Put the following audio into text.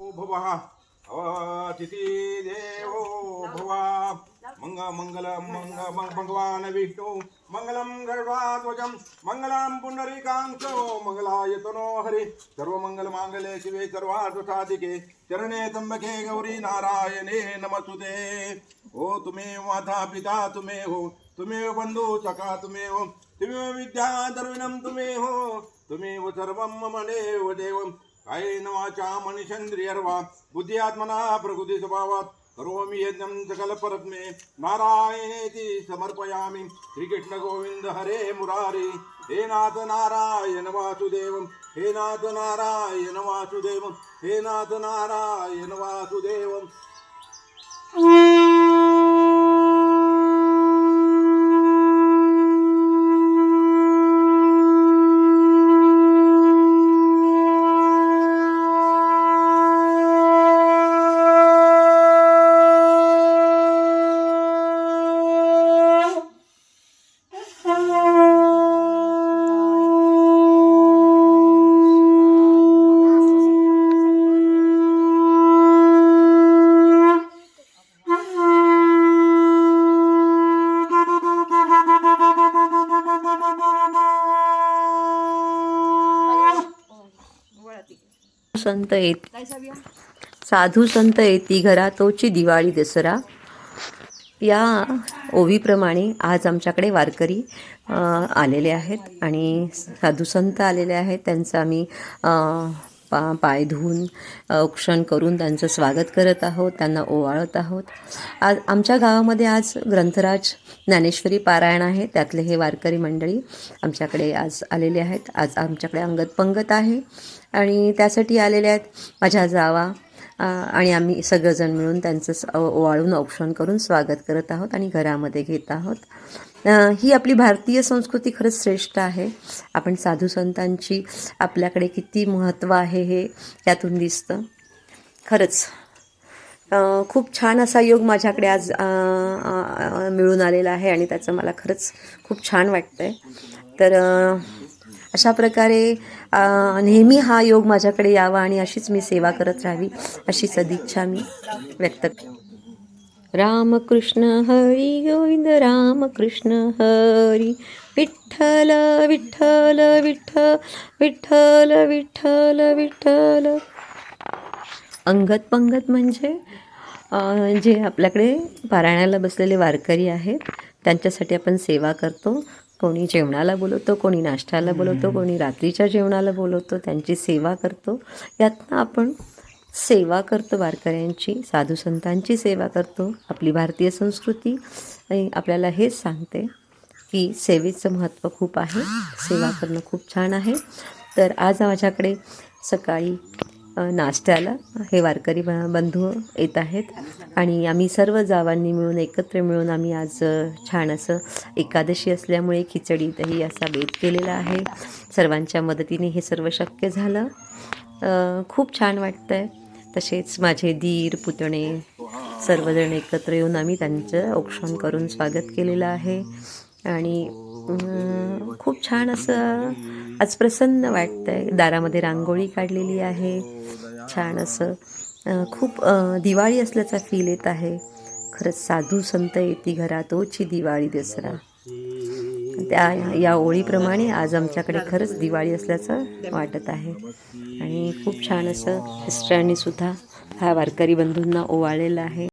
भव अतिथि देवो भव। मंग मंगल मंग मंग- भगवान विष्णू मंगलम गरुडाध्वजं मंगलम पुंडरीकांक्षो मंगलाय तनो हरि। सर्वमंगल शिवे सर्वार्थ साधिके चरणे तम्बके गौरी नारायणे नमस्तुते। हो तुम्ही माता पिता तुम्ही हो तुम्ही बंधू सखा तुम्ही हो तुम्ही विद्या दर्विनं तुम्ही हो तुम्ही सर्वं मम देव देवं। कायेन वाचा मनिषेंद्रियर्वा बुद्धी आत्मना प्रकृती स्वभावात करोमि यज्ञं सकल परत्मे नारायणेति समर्पयामि। श्रीकृष्ण गोविंद हरे मुरारी। हे नाथ नारायण वासुदेव। हे नाथ नारायण वासुदेव। हे नाथ नारायण वासुदेव। संत येत. साधू संत येती घरा तोची दिवाळी दसरा. या ओवीप्रमाणे आज आमच्याकडे वारकरी आलेले आहेत आणि साधू संत आलेले आहेत. त्यांचं आम्ही पा पाय धुवून औक्षण करून त्यांचं स्वागत करत आहोत त्यांना ओवाळत आहोत. आज आमच्या गावामध्ये आज ग्रंथराज ज्ञानेश्वरी पारायण आहे. त्यातले हे वारकरी मंडळी आमच्याकडे आज आलेले आहेत. आज आमच्याकडे अंगत पंगत आहे. आणि त्यासाठी आलेले आहेत माझ्या जावा आणि आम्ही सगळंजण मिळून त्यांचं वाळून ओवाळून औक्षण करून स्वागत करत आहोत आणि घरामध्ये घेत आहोत. ही आपली भारतीय संस्कृती खरंच श्रेष्ठ आहे. आपण साधू संतांची आपल्याकडे किती महत्त्व आहे हे यातून दिसतं. खरंच. खूप छान असा योग माझ्याकडे आज मिळून आलेला आहे आणि त्याचं मला खरंच खूप छान वाटतं आहे तर अशा प्रकारे नेहमी हा योग माझ्याकडे यावा आणि अशीच मी सेवा करत राहावी अशी सदिच्छा मी व्यक्त रामकृष्ण हरी गोविंद रामकृष्ण हरी. विठ्ठल विठ्ठल विठ्ठल विठ्ठल विठ्ठल विठ्ठल. अंगत पंगत म्हणजे जे आपल्याकडे पारायणाला बसलेले वारकरी आहेत त्यांच्यासाठी आपण सेवा करतो. कोणी जेवणाला बोलवतो कोणी नाश्त्याला बोलवतो कोणी रात्रीच्या जेवणाला बोलवतो त्यांची सेवा करतो. यातनं आपण सेवा करतो वारकऱ्यांची साधू संतांची सेवा करतो. आपली भारतीय संस्कृती आणि आपल्याला हेच सांगते की सेवेचं महत्त्व खूप आहे. सेवा करणं खूप छान आहे. तर आज माझ्याकडे सकाळी नाश्त्याला हे वारकरी ब बंधू येत आहेत. आणि आम्ही सर्व जावांनी मिळून एकत्र मिळून आम्ही आज छान असं एकादशी असल्यामुळे खिचडी दही असा बेत केलेला आहे. सर्वांच्या मदतीने हे सर्व शक्य झालं. खूप छान वाटतं आहे तसेच माझे दीर पुतणे सर्वजण एकत्र येऊन आम्ही त्यांचं औक्षण करून स्वागत केलेलं आहे. आणि अं, खूप छान असं आज प्रसन्न वाटतं आहे दारामध्ये रांगोळी काढलेली आहे. छान असं खूप दिवाळी असल्याचा फील येत आहे. खरंच साधू संत येती घरा तोची दिवाळी दसरा. त्या या ओळीप्रमाणे आज आमच्याकडे खरंच दिवाळी असल्याचं वाटत आहे. आणि खूप छान असं मिस्टरांनी सुद्धा हा वारकरी बंधूंना ओवाळलेलं आहे.